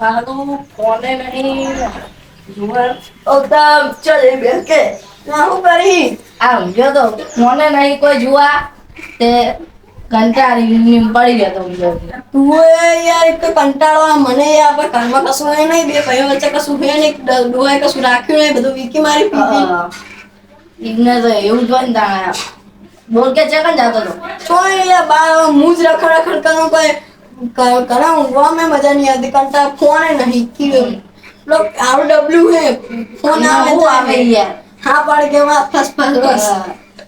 હારું કોને નહીં? જુવાર ઉત્તમ ચલ એ ના હું કરી આ ઊંઘ્યો તો મને નહીં? કોઈ જુવા તે કંટાળી ની પડી ગયો તો તું યાર એક તો કંટાળો મને યાર આપણે ઘરમાં કશું નહીં બે ભાઈઓ વચ્ચે કશું હોય નહીં ડ- કશું રાખ્યું નહીં બધું વીકી મારી પીધી. હા. ઈમને તો એવું જ ને બોલ કે ચેકન જાતો તો છોડ યાર બાર હું જ રખડ રખડ કરું કોઈ ઘરે ઊંઘવા મેં મજા નહીં આવતી કંટાળ ફોન નહીં કીધો. લોક આવું ડબલું હે ફોન આવે તો આવે યાર. હા પણ કે માં ફસ ફસ બસ.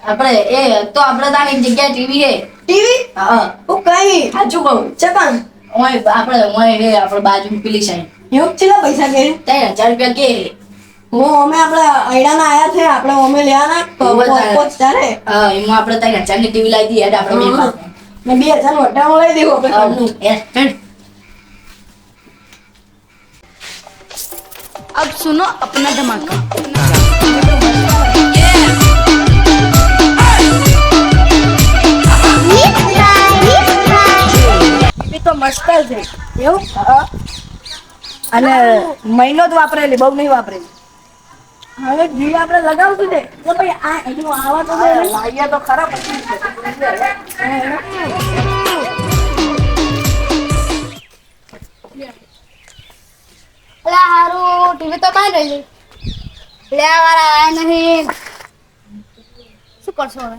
આપણે એ તો આપણે તાર એક જગ્યાએ ટીવી હે. ટીવી હા. ઓ કઈ? સાચું કહું. ચકન. ઓય આપણે ઓય હે આપણે બાજુ પેલી સાઈડ એવું ચેલા પૈસા કે? ત્રણ હજાર રૂપિયા કે. હે. અમે આપણે અયડાના આયા છે આપણે અમે લેવા ના બહુ જ આવે. પોચ તારે. હા એમાં આપણે ત્રણ હજારની ટીવી લાવી દઈએ આપણે. ને બે હજાર નું અઠાણું લઈ દેવું આપણે હા, ઘરનું. હેડ, હેડ. अब सुनो अपना धमाका એ તો મસ્ત છે એવું હા. અને મહિનો જ વાપરેલી બહુ નહીં વાપરેલી હવે ઘી આપણે લગાવશું ને તો ભાઈ આ એનું આવા તો દે લાવીએ તો ખરા પછી. હારું ટીવી તો કાંઈ રહી લેવા વાળા આયા નહીં. શું કરશો હવે?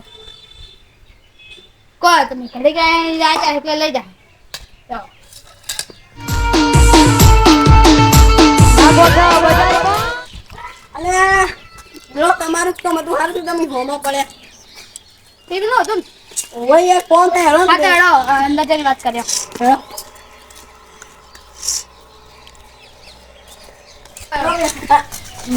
કહો તમે ઘરે કઈ જાય કે લઈ જા અને જો તમારું તો મતું હતું. સારું તમે હોમો પડે. નું હતું ને યાર કોણ થાય હેડો હા તો હેડો અંદર જઈને વાત હેડો.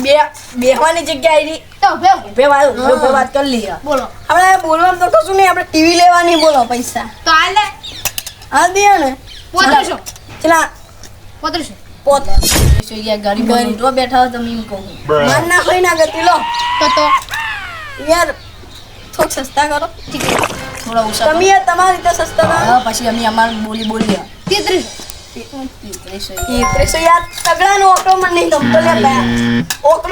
બે બેહવાની જગ્યા આવી તો બે બે વાત બે વાત કરી લઈએ. બોલો. આપણે બોલવાનું તો કશું નહીં આપણે ટીવી લેવાની બોલો પૈસા. તો હાલે હા દે ને. પોતરશો ચલા. પોત્રીસો પોત. ગરીબ. જો બેઠા હોય તમે એમ કહું. માન ના કોઈ ના ગતિ લો. તો તો. યાર થોડુંક સસ્તા કરો. થોડા ઓછા તમે યાર તમારી રીતે સસ્તા કરો પછી અમે અમારી બોલી તેત્રીસો. ત્રીસો યાર તગડાનો ઓકળો મને નહીં ગમતો લે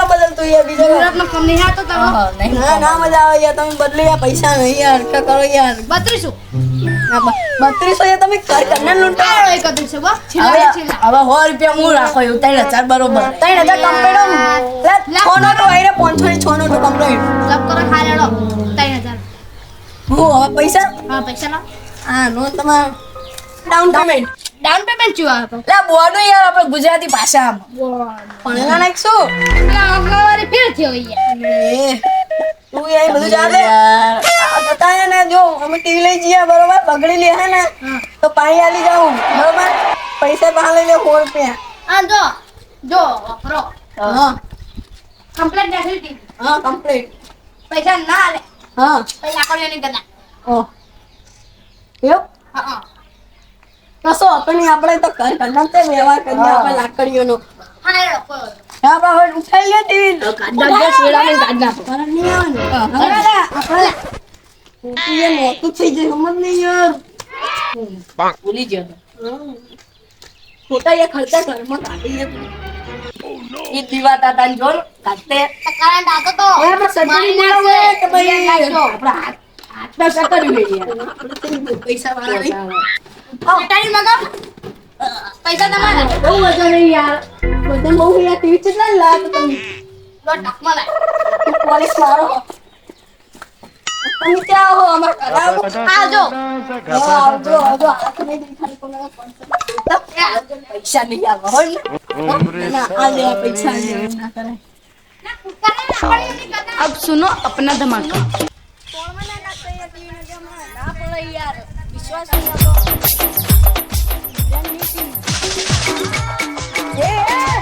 બદલતો યાર બીજો ફોન નહીં આવતો ના ના મજા આવે યાર તમે બદલી યાર પૈસા નહીં યાર કરો યાર. બત્રીસો. બત્રીસો યાર તમે બસ હવે સો રૂપિયા હું રાખો એવું ત્રણ હજાર બરોબર. ત્રણ હજાર કમ્પ્લેટ છ નો તો આઈને પાંચસો ની છ નો તો કમ્પ્લેટ લપ કરો ખા લેડો. ત્રણ હજાર. હું હવે પૈસા? હા પૈસા હા નો તમાર ડાઉન પેમેન્ટ ડાઉન પેમેન્ટ શું આપો લે બોર્ડ યાર આપણે ગુજરાતી ભાષામાં. ભણેલા ફેર થયો યાર. એ તું યાર બધું ચાલે હે ને જો અમે ટીવી લઈ જઈએ બરોબર? બગડી લે હે ને તો પાણી આલી જાઉં બરોબર? પૈસા પાછા લઈ લે સો રૂપિયા આ જો જો વાપરો. હા. કમ્પ્લેટ નાખી હતી હા કમ્પ્લેટ પૈસા ના આલે હા. પૈસા આકોડ્યો નહીં કરતા ઓ. એવું? હા હા. કશો હતો આપણે તો ઘર ઘરના તે વ્યવહાર કરીએ આપણે લાકડીઓનો. હા હા ઉઠાઈ લે ટીવી. નહીં આવે ને ઊંચી યાર મોટું થઈ જાય સમજ નહીં યાર. ભૂલી ગયો તો. ખોટા યાર ખર્ચા ઘરમાં કાઢી લે. ઈ દીવાતા તાન જો ને, કાઢતે. કરંટ આતો તો સર્જરી મારી બોલાવે નાખશે. કે ભાઈ. આપણા હાથ હાથના સકરી આપણે તો પૈસા વાળા નહીં બેટાડી મગાવ પૈસા તમારા? બહુ મજા નહીં યાર. બધા બહુ યાર ટીવી કેટલા લાગ તમે લો ટકમાં પોલીસ મારો. તમે ક્યાં હો અમાર ઘર આવો આવજો હા, આવજો આવજો હાથ નહીં દેખાડી કોના પૈસા પૈસા નહીં આવે હોય ને ના આ લેવા પૈસા આ લેવા ના કરાય अब सुनो अपना धमाका ફોટા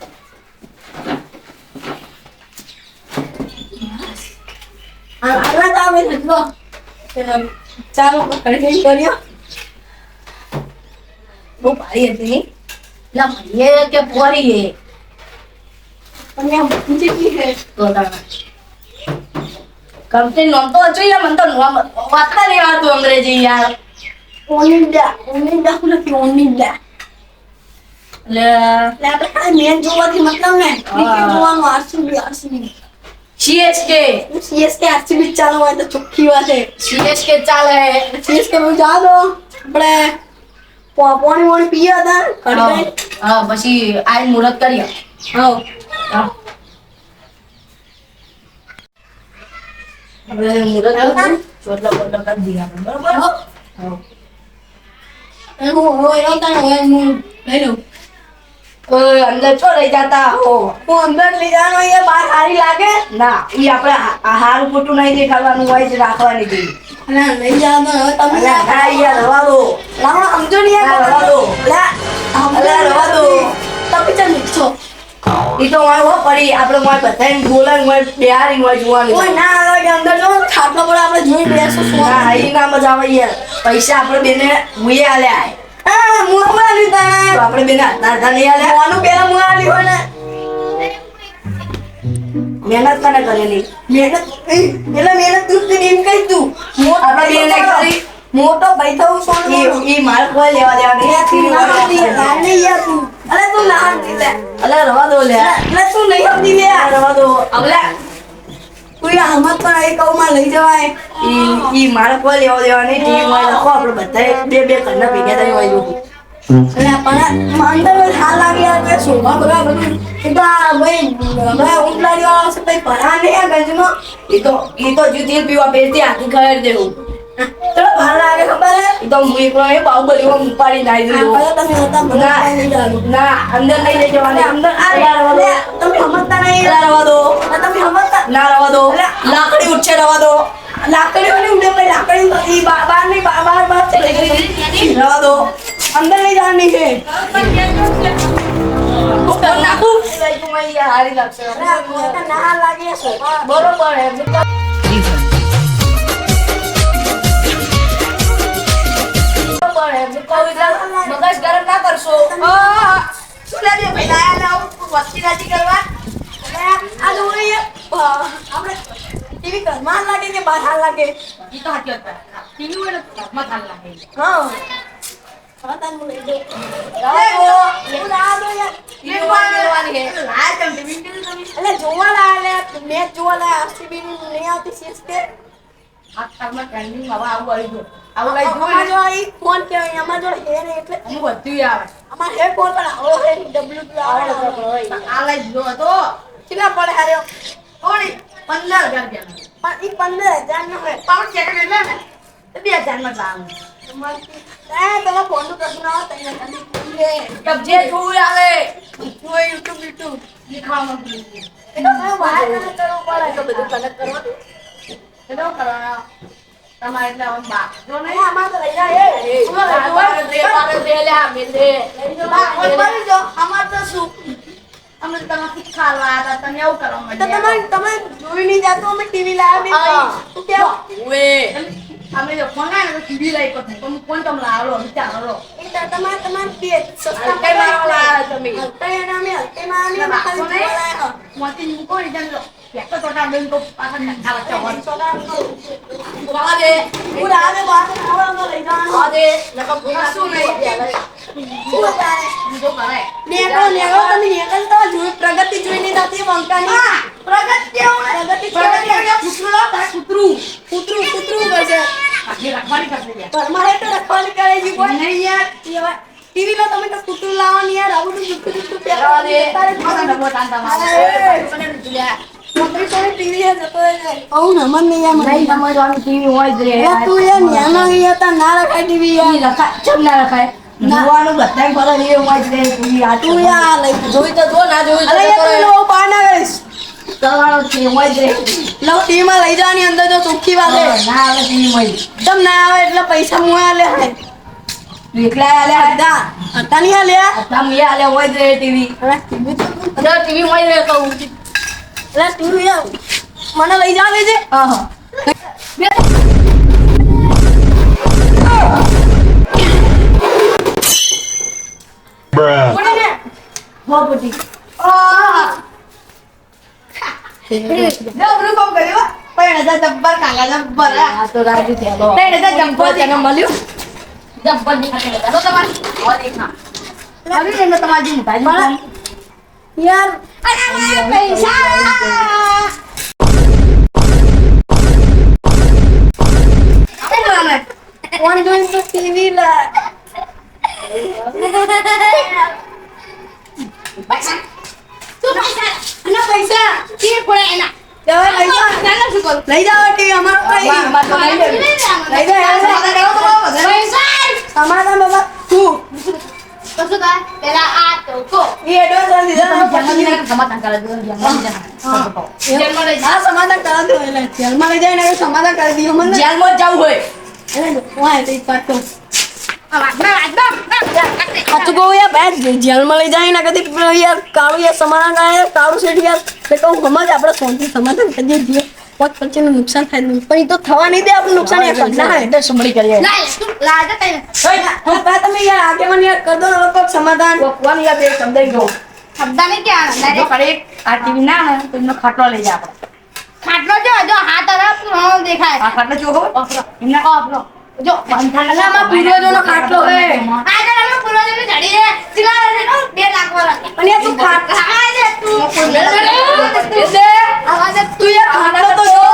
છે. આ- તો જો. ચાલો કર્યો બહુ ભારી હતી નહીં? લા ભાઈએ કે પોરી હે અને આ જેટલી છે. તો તારા. નોમ તો હજુ યાર મને તો નોમ વાંચતા નહીં આવડતું અંગ્રેજી યાર. ઓનિડા ઓનિડા નથી ઓનિડા એટલે એટલે આપણે મેન જોવાથી મતલબ ને જોવાનું RCB RCB. CSK CSK RCB ચાલુ હોય તો ચોખ્ખી વાત છે. સીએસકે ચાલે. સીએસકે માં જા દો આપણે પાણી વાણી પીએ હતા. હા. પછી આઈ મુહૂર્ત કરીએ. હા. હવે મુહૂર્ત ચોટલા બોટલા કરી દઈએ આપણે. બરોબર? હા. હા. હોય એનો તાણ હું લઈ લઉં. અંદર છો રહી જાતા? હો. હું અંદર લઈ જવાનો એ બહાર સારી લાગે? ના એ આપણે હા- હારું ખોટું નહીં દેખાડવાનું હોય જ રાખવાની હતી અને લઈ જવાનો. હવે તમે અલ્યા, યાર રવા દો. લાવો સમજો રવા દો. અલ્યા, રવા દો. તમે ચાલ નીચો એ તો હો પડી. આપણે હોય બધાને બોલાવીને હોય બિહારી હોય જોવાનું. કોઈ ના આવે કે અંદર જો ખાટલો આપણે જોઈ બેસો ઈ ના મજા આવે યાર. પૈસા આપણે બેને મુએ આલ્યા. આપણે બેને પેલા આલી હોય મહેનત કને કરેલી? મહેનત? એટલે મહેનત તું એમ કહી તું? મોટો આપણે. કરી. મોટો ભાઈ તો ઈ ઈ મારે કોઈ લેવા દેવા નહીં નહીં. યાર તું ના અલે રવા દો લે. એટલે તું નહીં સમજી લે. રવા દો. અબલા કોઈ પણ એક કઉમાં લઈ જવાય. ઈ ઈ મારે કોઈ લેવા દેવા નહીં ટીવી માં લખો આપણે બધાએ બે બે ઘરના ભેગા થઈ હોય જોવું એટલે પણ અંદર હાલ લાગી યાર શોભા બધા બધું. એ તો આ ભાઈ હવે ઊંટલાડી વાળા છે ભાઈ ભરા ને આ તો ઈ તો જો તેલ પીવા બેસતી હાથી ખાઈ દેવું. ચલો ભાર લાગે ખબર હે? તો હું એકલો એ ઉપાડી નાઈ ના. ના અંદર લઈ લઈ જવાની અંદર આ તમે સમજતા નહીં. રવા દો. તમે સમજતા ના રવા દો. લાકડી ઉઠશે રવા દો. લાકડી ની ઉડે ભાઈ લાકડી ઈ બાર બહાર નહીં બહાર બહાર બહાર ચલી ગઈ. રવા દો. અંદર નહીં જવાની છે. હારી લાગશે ના લાગે શોભા બરોબર મગજ ગરમ ના કરશો શું લાગે ભાઈ લાયા ના વસ્તી નથી કરવા આ આપણે ટીવી ઘરમાં લાગે કે બહાર લાગે? ઈ તો વાત ટીવી હોય ને ઘરમાં હાલ લાગે. હા. કેટલા પડે હાર્યો? પંદર હજાર. પણ ઈ પંદર હજાર નો સેકન્ડ એટલે ને તો બે જે જોવું આવે. એ તો તમે કરવું પડે. એ તો બધું connect કરવાનું. એ તો કરવાનું. તમારે એટલે બા. જો નહીં, તો લઈ જાય, એ. અમાર તો શું? અમે તો તમે શીખવાડવા હતા, તમે એવું કરવા માંડ્યા. તમે તમે જોઈ નહીં જાતો અમે ટીવી લાવ્યા બે. કેવું. અમે જો ફોન તો TV લઈ તો તમે ફોન તમ લાવો વિચારો એ તો તમારે તમારે બે સસ્તા હલકાઈ લાવ્યા તમે. હલકાઈ અને અમે હલકાઈમાં આવીએ, અમે ખાલી જોવા લાયા. મોતી મૂકો ને જાણ લો. એક તો ટોટા બેન તો પાછળ નાખા વચ્ચે હોય. સોડા રવા દે. હું લાવે બહાર ખાવામાં લઈ જવાનું. રવા દે. નકર કશું નહીં. શું બતાવે? બીજો કરાય. નેકળો, નેકળો, તમે નેકળતા જોઈ- પ્રગતિ જોઈ નહીં થતી બંકાની. કેવું પ્રગતિ કેવી? કૂતરું કૂતરું. કૂતરું કૂતરું રાખવાની. તો રખવાલી કરે છે કોઈ નહીં યાર. ટીવી લો તમે તો કુટું લાવવાની યાર આવું તો દે. તાનતા મારે. ટીવી જતો રહે. ને મને યાર હોય જ રે. તું યાર ન્યાનો યાર ના રખાય ટીવી યાર. ઈ રખાય- ચમ ના રખાય? જોવાનું બધાય ફરજ એ હોય જ રે. TV આ તું યાર લઈ જોઈ તો જો, ના જોઈ અરે યાર હોય જ રે. લો ટીવી માં લઈ જવાની અંદર જો સુખી વાત ના આવે માં તમ ના આવે એટલે પૈસા મુએ લે હે તું એકલા આલ્યા હોય? અડધા અડધા નહીં આલે અડધા મેં આલ્યા હોય જ રે અરે ટીવી તો અરે TV રે કહું. અરે ટીવી યાર મને લઈ જાવે છે હા, હા. જબ્બર કાકા જબ્બર તો રાજુ થયેલો. જબ્બર તને મળ્યું? જબ્બર બધા. તો તમારે હો દેખા. મળ્યું ને એટલે તમારે જે ફોન. યાર અરે મારા પૈસા? ફોન જોઈને તો ટીવી લા પૈસા શું પૈસા અને પૈસા તીર પડે એના લઈ ટીવી અમારો તો લઈ લેવી. લઈ તો છે. પૈસા સમાધાન બાબા તું. તો શું પેલા આ તો કો એ એડવાન્સ લીધા જન્મદિન સમાધાન કરે છે. જેલમાં લઈ હા. સમાધાન કરા દો એટલે જેલમાં લઈ જાય ને સમાધાન કરી દીધું મને જેલમાં જવું હોય. એટલે વાય તે પાટ તો જાય કહું. યાર બે જેલમાં લઈ જાય ને કદી યાર કાળું યાર સમાધાન કરે કાળું શેઠ યાર. એટલે કહું સમજ આપણે ફોનથી સમાધાન કરીએ છીએ પોત પછીનું નુકસાન થાય પણ એ તો થવા નહીં દે આપણું નુકસાન યાર. ના એટલે સંભળી કરીએ લાજે તઈ હા, બા તમે યાર આગેવાન યાર કર દો હવે કોક સમાધાન. કોકવાની યાદ એક શબ્દ ગયો. શબ્દ નહીં જો ડાયરેક્ટ? કડે આ ટીવી ના હોય તો એમનો ખાટલો લઈ જા આપણે. ખાટલો જો જો હા તરફ હા દેખાય. આ ખાટલો કેવો ખબર એમના જો. બંધાલામાં અલા, જોનો ખાટલો હે. આ પૂર્વજોની ઘડી છે ચિલા નો બે. લાખ વર્ષ અને તું ખાટ છે તું. દે. આવાજ તું યાર ખાટલો તો જો.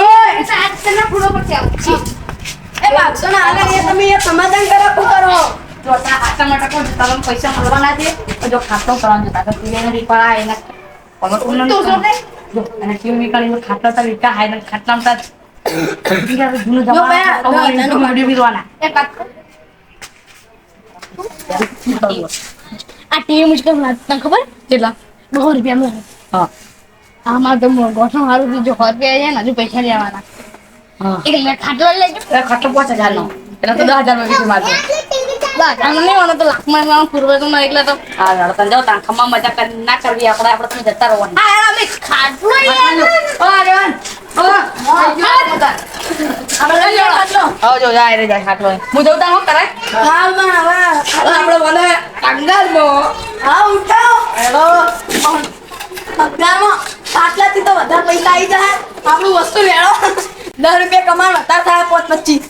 ઓય સાત તને પૂરો પર આવું. એ ભાગશો ના આગળ યાર તમે યાર સમાધાન કરા શું કરો? જો તારા ખાતા માટે કોઈ તમને પૈસા મળવાના છે. જો કરવાનું એને તું જો અને નીકળી તો હાય ખાટલામાં જો બે, બીરવાના. આ ટીવી મુશ્કેલ તને ખબર? કેટલા? બહુ રૂપિયા મળે હા. આમાં તો ગોઠણ સારું જો સો રૂપિયા છે ને હજુ પૈસા લેવાના. એક ખાટલો લેજો ખાટલો પાંચ હજારનો. એટલે તો દસ હજાર વીસ મારજો તો લાખમાં એમાં પૂર્વજોનો એટલે તો. હા તને જાઓ તાન મજા ના કરવી આપણે આપણે તમે જતા ખાટલો યાર ઓ આગેવાન ઓ આપણે લઈ લો ખાટલો આવો જો જાય રે જાય ખાટલો હું જઉં હું કરાય? હાલમાં હવે આપણે હા. ઉઠાવ હેલો પગારમાં આટલાથી તો વધારે પૈસા આવી જાય આપણું વસ્તુ લેડો દસ રૂપિયા કમાણ વધારે થાય પોત પચીસ.